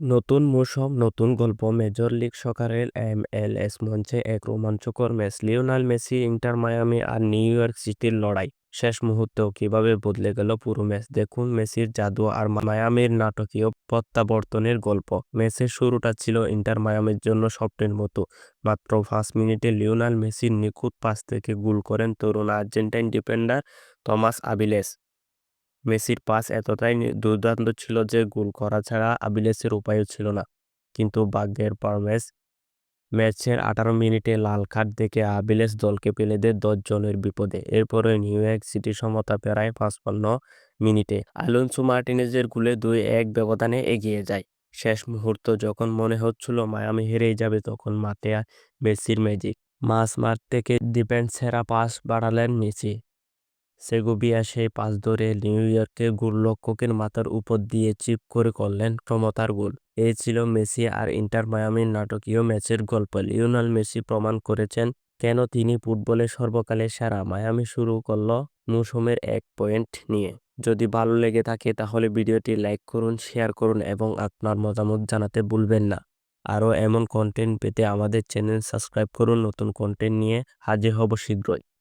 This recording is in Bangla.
নতুন মৌসুম, নতুন গল্প, মেজর লিগ সকারের এম এল এস মঞ্চে এক রোমাঞ্চকর match, Lionel Messi, Inter Miami আর নিউ ইয়র্ক সিটির লড়াই। শেষ মুহূর্তেও কীভাবে বদলে গেল পুরো ম্যাচ? দেখুন মেসির জাদু আর মায়ামির নাটকীয় প্রত্যাবর্তনের গল্প। ম্যাচের শুরুটা ছিল ইন্টার মায়ামির জন্য স্বপ্নের মতো। মাত্র পাঁচ মিনিটে লিওনাল মেসির নিখুঁত পাস থেকে গোল করেন তরুণ আর্জেন্টাইন ডিফেন্ডার থমাস আবিলেস মেসির পাস এতটাই দুর্দান্ত ছিল যে গোল করা ছাড়া আবিলেসের উপায়ও ছিল না। কিন্তু ভাগ্যের পারমেস ম্যাচের আঠারো মিনিটে লাল কার্ড দেখে আবিলেস দলকে পেলে দেয় দশ জনের বিপদে। এরপরে নিউ ইয়র্ক সিটি সমতা পেরায় পাঁচপান্ন মিনিটে। আলোনসো মার্টিনেজের গোলে দুই এক ব্যবধানে এগিয়ে যায়। শেষ মুহূর্ত যখন মনে হচ্ছিল মায়ামি হেরেই যাবে, তখন মাঠে মেসির ম্যাজিক মাস মাঠ থেকে ডিফেন্স সেরা পাস বাড়ালেন মেসি। সেগোবিয়া সেই পাস ধরে নিউ ইয়র্কের গোলরক্ষকের মাথার উপর দিয়ে চিপ করে করলেন ক্ষমতার গোল। এই ছিল মেসি আর ইন্টার মায়ামির নাটকীয় ম্যাচের গল্প। লিওনাল মেসি প্রমাণ করেছেন কেন তিনি ফুটবলের সর্বকালের সেরা। মায়ামি শুরু করল মৌসুমের এক পয়েন্ট নিয়ে। যদি ভালো লেগে থাকে তাহলে ভিডিওটি লাইক করুন, শেয়ার করুন এবং আপনার মতামত জানাতে ভুলবেন না। আরও এমন কন্টেন্ট পেতে আমাদের চ্যানেল সাবস্ক্রাইব করুন। নতুন কন্টেন্ট নিয়ে হাজির হব শীঘ্রই।